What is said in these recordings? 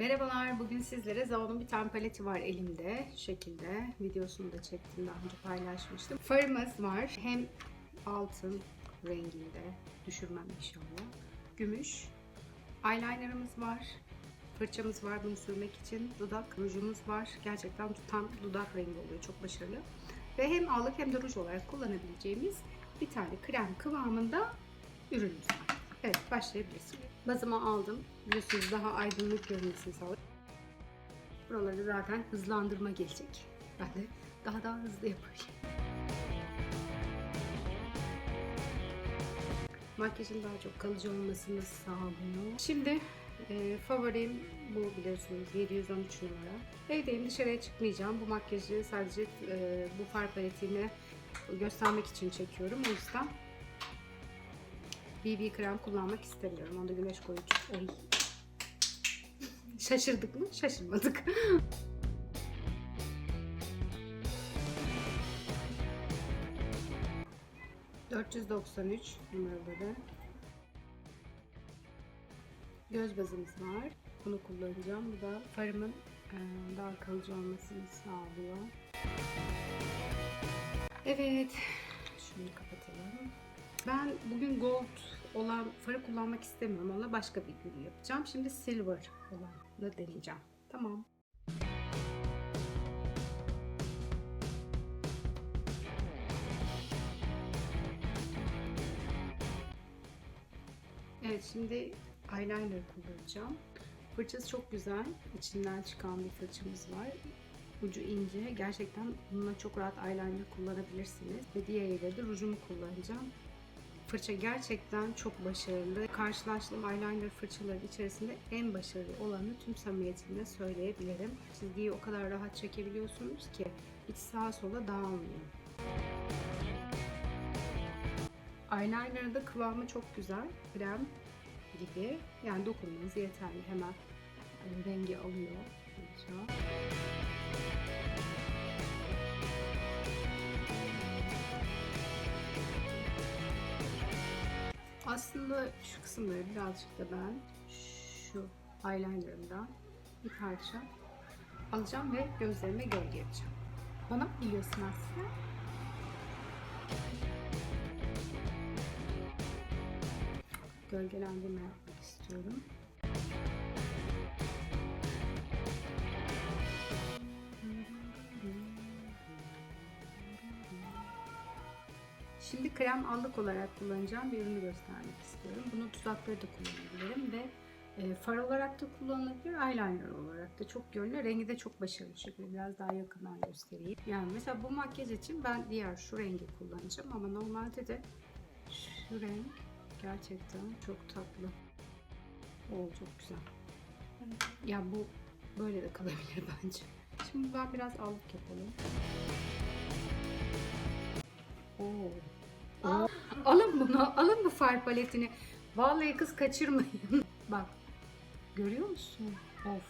Merhabalar, bugün sizlere Zaol'un bir tane paleti var elimde. Şu şekilde videosunu da çektim, daha önce paylaşmıştım. Farımız var. Hem altın renginde, düşürmem inşallah. Gümüş. Eyelinerımız var. Fırçamız var bunu sürmek için. Dudak rujumuz var. Gerçekten tam dudak rengi oluyor. Çok başarılı. Ve hem allık hem de ruj olarak kullanabileceğimiz bir tane krem kıvamında ürünümüz. Evet başlayabiliriz. Bazımı aldım. Biliyorsunuz daha aydınlık görünmesini sağladım. Buraları zaten hızlandırma gelecek. Ben de daha daha hızlı yapayım. Makyajın daha çok kalıcı olmasını sağlıyor. Şimdi e, favorim bu biliyorsunuz 713 numara. Evdeyim dışarıya çıkmayacağım. Bu makyajı sadece e, bu far paletini göstermek için çekiyorum. O yüzden BB krem kullanmak istemiyorum. Onda güneş koruyucu. Oy. Şaşırdık mı? Şaşırmadık. ...493 numaraları. Göz bazımız var. Bunu kullanacağım. Bu da farımın e, daha kalıcı olmasını sağlıyor. Evet. Şunu kapatalım. Ben bugün gold olan farı kullanmak istemiyorum. Ona başka bir gül yapacağım. Şimdi silver olanla deneyeceğim. Tamam. Evet şimdi eyeliner kullanacağım. Fırçası çok güzel. İçinden çıkan bir fırçamız var. Ucu ince. Gerçekten bununla çok rahat eyeliner kullanabilirsiniz. Ve diğeriyle de rujumu kullanacağım. Fırça gerçekten çok başarılı. Karşılaştığım eyeliner fırçaların içerisinde en başarılı olanı tüm samimiyetimle söyleyebilirim. Çizgiyi o kadar rahat çekebiliyorsunuz ki hiç sağa sola dağılmıyor. Eyeliner'ın da kıvamı çok güzel. Krem gibi. Yani dokunmanız yeterli. Hemen hani rengi alıyor. Fırça. Aslında şu kısımları birazcık da ben şu eyelinerımdan bir parça alacağım ve gözlerime gölge yapacağım. Bana biliyorsun aslında? Gölgelendirme yapmak istiyorum. Şimdi krem allık olarak kullanacağım bir ürünü göstermek istiyorum. Bunu dudakları da kullanabilirim ve e, far olarak da kullanılabilir, eyeliner olarak da çok görünüyor. Rengi de çok başarılı. Şöyle biraz daha yakından göstereyim. Yani mesela bu makyaj için ben diğer şu rengi kullanacağım ama normalde de şu renk gerçekten çok tatlı. Oo çok güzel. Ya bu böyle de kalabilir bence. Şimdi ben biraz allık yapalım. Oo. Alın bunu, alın bu far paletini. Vallahi kız kaçırmayın. Bak, görüyor musun? Of.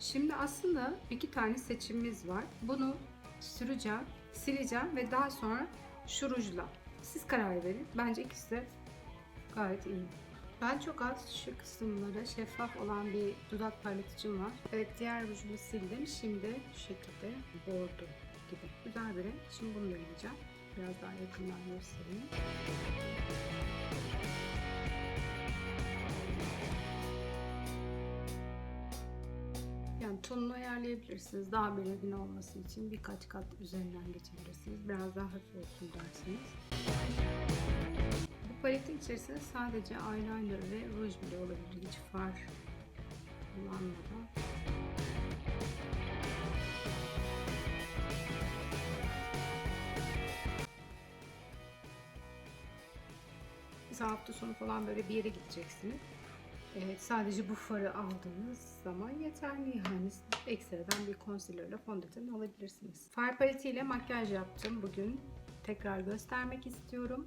Şimdi aslında iki tane seçimimiz var. Bunu süreceğim, sileceğim ve daha sonra şu rujla. Siz karar verin. Bence ikisi de gayet iyi. Ben çok az şu kısımları şeffaf olan bir dudak parlatıcım var. Evet diğer rujumu sildim. Şimdi şu şekilde bordo gibi. Güzel bir renk. Şimdi bunu deneyeceğim. Biraz daha yakından göstereyim. Yani tonunu ayarlayabilirsiniz. Daha belirgin olması için birkaç kat üzerinden geçebilirsiniz. Biraz daha hafif olsun dersiniz. Bu paletin içerisinde sadece eyeliner ve ruj bile olabilir. Hiç far kullanmadan. Mesela hafta sonu falan böyle bir yere gideceksiniz. Evet, sadece bu farı aldığınız zaman yeterli yani. Ekstradan bir concealerla fondöten alabilirsiniz. Far paletiyle makyaj yaptım bugün. Tekrar göstermek istiyorum.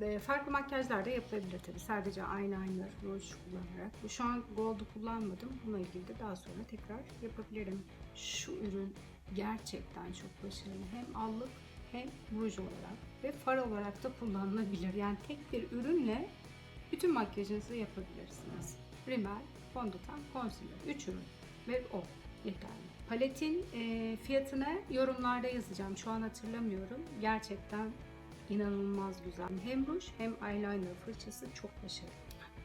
Ve farklı makyajlar da yapılabilir tabi. Sadece eyeliner, ruj kullanarak. Şu an gold'u kullanmadım. Bununla ilgili de daha sonra tekrar yapabilirim. Şu ürün gerçekten çok başarılı. Hem allık hem ruj olarak ve far olarak da kullanılabilir. Yani tek bir ürünle bütün makyajınızı yapabilirsiniz. Rimmel fondöten, concealer. 3 ürün ve o yeterli. Paletin e, fiyatını yorumlarda yazacağım. Şu an hatırlamıyorum. Gerçekten inanılmaz güzel. Hem ruj hem eyeliner fırçası çok başarılı.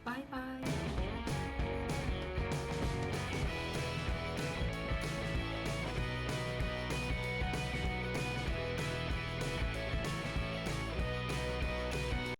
Bye bye.